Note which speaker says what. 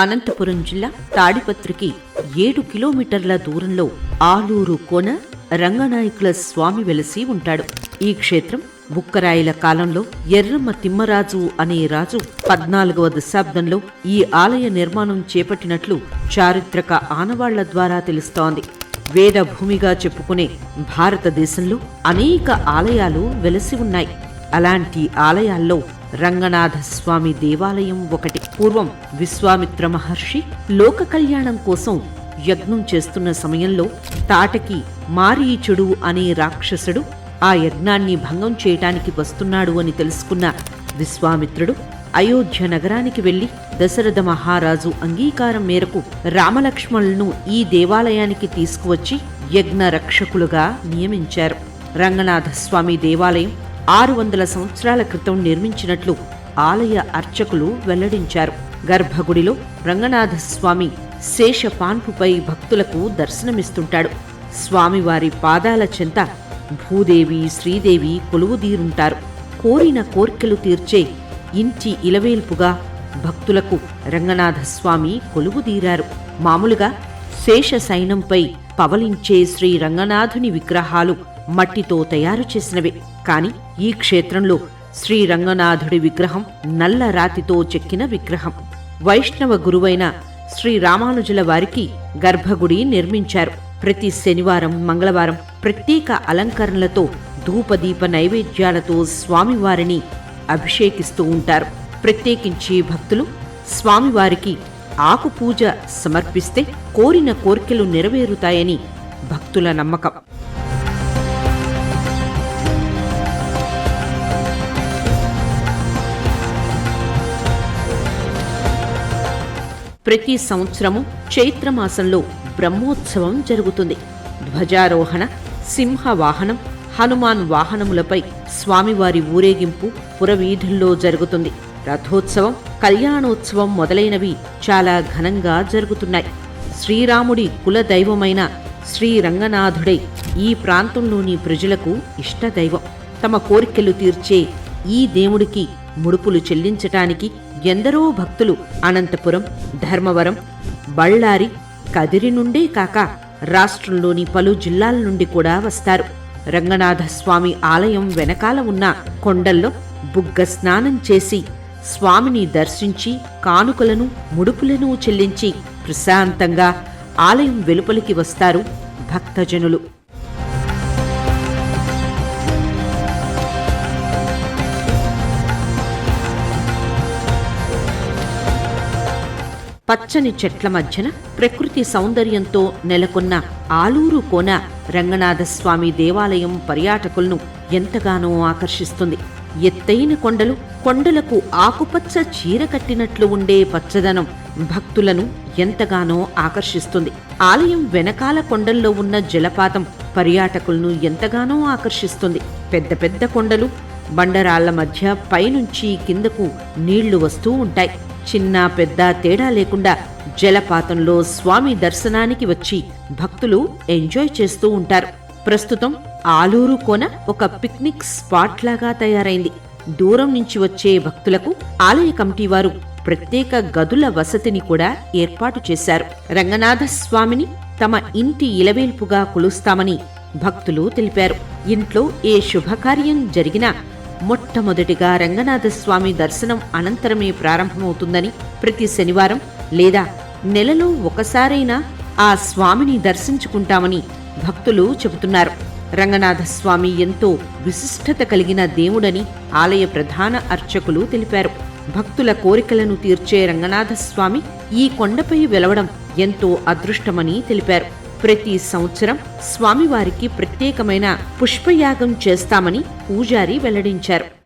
Speaker 1: అనంతపురం జిల్లా తాడిపత్రికి ఏడు కిలోమీటర్ల దూరంలో ఆలూరు కోన రంగనాయకుల స్వామి వెలసి ఉంటాడు. ఈ క్షేత్రం బుక్కరాయిల కాలంలో ఎర్రమ్మ తిమ్మరాజు అనే రాజు పద్నాలుగవ దశాబ్దంలో ఈ ఆలయ నిర్మాణం చేపట్టినట్లు చారిత్రక ఆనవాళ్ళ ద్వారా తెలుస్తోంది. వేద భూమిగా చెప్పుకునే భారతదేశంలో అనేక ఆలయాలు వెలసి ఉన్నాయి. అలాంటి ఆలయాల్లో రంగనాథ స్వామి దేవాలయం ఒకటి. పూర్వం విశ్వామిత్ర మహర్షి లోక కళ్యాణం కోసం యజ్ఞం చేస్తున్న సమయంలో తాటకి మారీచుడు అనే రాక్షసుడు ఆ యజ్ఞాన్ని భంగం చేయటానికి వస్తున్నాడు అని తెలుసుకున్న విశ్వామిత్రుడు అయోధ్య నగరానికి వెళ్ళి దశరథ మహారాజు అంగీకారం మేరకు రామలక్ష్మణులను ఈ దేవాలయానికి తీసుకువచ్చి యజ్ఞ రక్షకులుగా నియమించారు. రంగనాథ స్వామి దేవాలయం ఆరు వందల సంవత్సరాల క్రితం నిర్మించినట్లు ఆలయ అర్చకులు వెల్లడించారు. గర్భగుడిలో రంగనాథస్వామి శేష పాన్పుపై భక్తులకు దర్శనమిస్తుంటాడు. స్వామివారి పాదాల చెంత భూదేవి శ్రీదేవి కొలువుదీరుంటారు. కోరిన కోర్కెలు తీర్చే ఇంటి ఇలవేల్పుగా భక్తులకు రంగనాథస్వామి కొలువుదీరారు. మామూలుగా శేష సైనంపై పవలించే శ్రీ రంగనాథుని విగ్రహాలు మట్టితో తయారు చేసినవే. కాని ఈ క్షేత్రంలో శ్రీ రంగనాథుడి విగ్రహం నల్ల రాతితో చెక్కిన విగ్రహం. వైష్ణవ గురువైన శ్రీ రామానుజుల వారికి గర్భగుడి నిర్మించారు. ప్రతి శనివారం మంగళవారం ప్రత్యేక అలంకరణలతో ధూపదీప నైవేద్యాలతో స్వామివారిని అభిషేకిస్తూ ఉంటారు. ప్రత్యేకించి భక్తులు స్వామివారికి ఆకు పూజ సమర్పిస్తే కోరిన కోర్కెలు నెరవేరుతాయని భక్తుల నమ్మకం. ప్రతి సంవత్సరము చైత్రమాసంలో బ్రహ్మోత్సవం జరుగుతుంది. ధ్వజారోహణ సింహ వాహనం హనుమాన్ వాహనములపై స్వామివారి ఊరేగింపు పురవీధుల్లో జరుగుతుంది. రథోత్సవం కళ్యాణోత్సవం మొదలైనవి చాలా ఘనంగా జరుగుతున్నాయి. శ్రీరాముడి కుల దైవమైన ఈ ప్రాంతంలోని ప్రజలకు ఇష్టదైవం. తమ కోరికలు తీర్చే ఈ దేవుడికి ముడుపులు చెల్లించటానికి ఎందరో భక్తులు అనంతపురం ధర్మవరం బళ్ళారి కదిరి నుండే కాక రాష్ట్రంలోని పలు జిల్లాల నుండి కూడా వస్తారు. రంగనాథస్వామి ఆలయం వెనకాల ఉన్న కొండల్లో బుగ్గ స్నానం చేసి స్వామిని దర్శించి కానుకలను ముడుపులను చెల్లించి ప్రశాంతంగా ఆలయం వెలుపలికి వస్తారు భక్తజనులు. పచ్చని చెట్ల మధ్యన ప్రకృతి సౌందర్యంతో నెలకొన్న ఆలూరు కోన రంగనాథస్వామి దేవాలయం పర్యాటకులను ఎంతగానో ఆకర్షిస్తుంది. ఎత్తైన కొండలు కొండలకు ఆకుపచ్చ చీర కట్టినట్లు ఉండే పచ్చదనం భక్తులను ఎంతగానో ఆకర్షిస్తుంది. ఆలయం వెనకాల కొండల్లో ఉన్న జలపాతం పర్యాటకులను ఎంతగానో ఆకర్షిస్తుంది. పెద్ద పెద్ద కొండలు బండరాళ్ళ మధ్య పైనుంచి కిందకు నీళ్ళు వస్తూ ఉంటాయి. చిన్న పెద్ద తేడా లేకుండా జలపాతంలో స్వామి దర్శనానికి వచ్చి భక్తులు ఎంజాయ్ చేస్తూ ఉంటారు. ప్రస్తుతం ఆలూరు కోన ఒక పిక్నిక్ స్పాట్ లాగా తయారైంది. దూరం నుంచి వచ్చే భక్తులకు ఆలయ కమిటీ వారు ప్రత్యేక గదుల వసతిని కూడా ఏర్పాటు చేశారు. రంగనాథ స్వామిని తమ ఇంటి ఇలవేల్పుగా కొలుస్తామని భక్తులు తెలిపారు. ఇంట్లో ఏ శుభకార్యం జరిగినా మొట్టమొదటిగా రంగనాథస్వామి దర్శనం అనంతరమే ప్రారంభమవుతుందని ప్రతి శనివారం లేదా నెలలో ఒకసారైనా ఆ స్వామిని దర్శించుకుంటామని భక్తులు చెబుతున్నారు. రంగనాథస్వామి ఎంతో విశిష్టత కలిగిన దేవుడని ఆలయ ప్రధాన అర్చకులు తెలిపారు. భక్తుల కోరికలను తీర్చే రంగనాథస్వామి ఈ కొండపై వెలవడం ఎంతో అదృష్టమని తెలిపారు. ప్రతి సంవత్సరం స్వామివారికి ప్రత్యేకమైన పుష్పయాగం చేస్తామని పూజారి వెల్లడించారు.